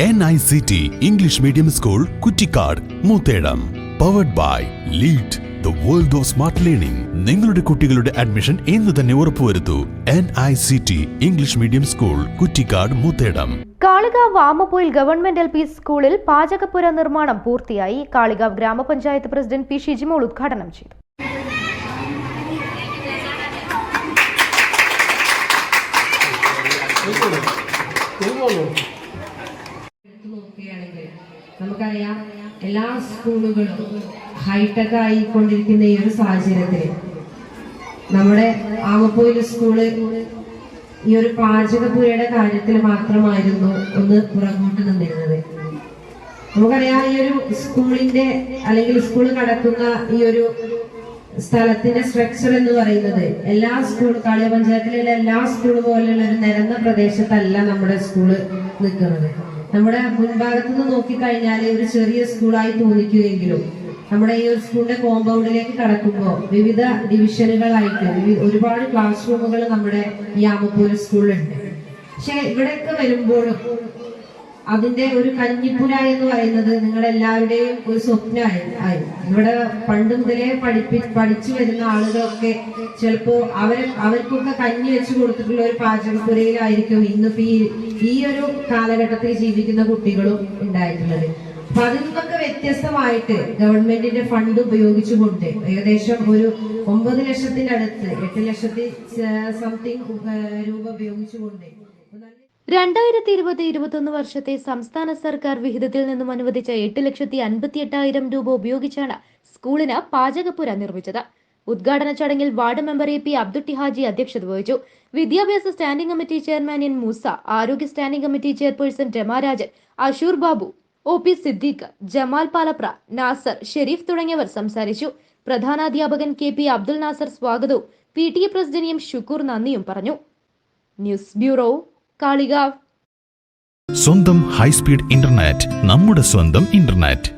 N I C T English medium school Kuttikkad Moothedam powered by lead the world of smart learning നിങ്ങളുടെ കുട്ടികളുടെ admission ഇന്ന് തന്നെ ഉറപ്പുവരുത്തൂ N I C T English medium school Kuttikkad Moothedam Kalikavu വാമപ്പൂയിൽ government L P സ്കൂളിൽ പാചകപ്പുര നിർമ്മാണം പൂർത്തിയായി. കാളികാവ് ഗ്രാമപഞ്ചായത്ത് president P Shijimol ഉദ്ഘാടനം ചെയ്തു. Thank നോക്കുകയാണെങ്കിൽ നമുക്കറിയാം എല്ലാ സ്കൂളുകളും ഹൈടെക് ആയിക്കൊണ്ടിരിക്കുന്ന ഈ ഒരു സാഹചര്യത്തിൽ നമ്മുടെ ആമപ്പൂര് സ്കൂൾ ഈ ഒരു പാചകപ്പുരയുടെ കാര്യത്തിൽ മാത്രമായിരുന്നു ഒന്ന് പുറകോട്ട് നിന്നിരുന്നത്. നമുക്കറിയാം ഈ ഒരു സ്കൂളിന്റെ അല്ലെങ്കിൽ സ്കൂൾ നടക്കുന്ന ഈ ഒരു സ്ഥലത്തിന്റെ സ്ട്രക്ചർ എന്ന് പറയുന്നത് എല്ലാ സ്കൂൾ കാളിയ പഞ്ചായത്തിലുള്ള എല്ലാ സ്കൂൾ പോലെയുള്ള ഒരു നിരന്ന പ്രദേശത്തല്ല നമ്മുടെ സ്കൂൾ നിൽക്കുന്നത്. നമ്മുടെ മുൻഭാഗത്ത് നിന്ന് നോക്കിക്കഴിഞ്ഞാൽ ഒരു ചെറിയ സ്കൂളായി തോന്നിക്കുമെങ്കിലും നമ്മുടെ ഈ ഒരു സ്കൂളിന്റെ കോമ്പൗണ്ടിലേക്ക് കടക്കുമ്പോൾ വിവിധ ഡിവിഷനുകളായിട്ട് ഒരുപാട് ക്ലാസ് റൂമുകൾ നമ്മുടെ ഈ ആമപ്പൂര് സ്കൂളിലുണ്ട്. പക്ഷെ ഇവിടെയൊക്കെ വരുമ്പോഴും അതിന്റെ ഒരു കഞ്ഞിപ്പുര എന്ന് പറയുന്നത് നിങ്ങളെല്ലാവരുടെയും ഒരു സ്വപ്നമായി. ഇവിടെ പണ്ട് മുതലേ പഠിപ്പി പഠിച്ചു വരുന്ന ആളുകളൊക്കെ ചിലപ്പോ അവർ അവർക്കൊക്കെ കഞ്ഞി വെച്ച് കൊടുത്തിട്ടുള്ള ഒരു പാചകപ്പുരയിലായിരിക്കും ഇന്നിപ്പോ ഈ ഈ ഒരു കാലഘട്ടത്തിൽ ജീവിക്കുന്ന കുട്ടികളും ഉണ്ടായിട്ടുള്ളത്. അപ്പൊ അതിൽ നിന്നൊക്കെ വ്യത്യസ്തമായിട്ട് ഗവൺമെന്റിന്റെ ഫണ്ട് ഉപയോഗിച്ചുകൊണ്ട് ഏകദേശം ഒരു ഒമ്പത് ലക്ഷത്തിന്റെ അടുത്ത് എട്ട് ലക്ഷത്തി സംതിങ് രൂപ ഉപയോഗിച്ചുകൊണ്ട് രണ്ടായിരത്തി ഇരുപത് ഇരുപത്തൊന്ന് വർഷത്തെ സംസ്ഥാന സർക്കാർ വിഹിതത്തിൽ നിന്നും അനുവദിച്ച എട്ട് ലക്ഷത്തി അൻപത്തി എട്ടായിരം രൂപ ഉപയോഗിച്ചാണ് സ്കൂളിന് പാചകപ്പുര നിർമ്മിച്ചത്. ഉദ്ഘാടന ചടങ്ങിൽ ward member A P Abdutty Haji അധ്യക്ഷത വഹിച്ചു. വിദ്യാഭ്യാസ standing committee chairman N Moosa ആരോഗ്യ standing committee chairperson Ramarajan Ashoor Babu O P Siddique Jamal Palapra Nasar Shareef തുടങ്ങിയവർ സംസാരിച്ചു. പ്രധാനാധ്യാപകൻ കെ പി അബ്ദുൽ നാസർ സ്വാഗതവും P T A president M Shukkur നന്ദിയും പറഞ്ഞു. ന്യൂസ് ബ്യൂറോ കാളികാവ് സ്വന്തം ഹൈസ്പീഡ് ഇന്റർനെറ്റ് നമ്മുടെ സ്വന്തം ഇന്റർനെറ്റ്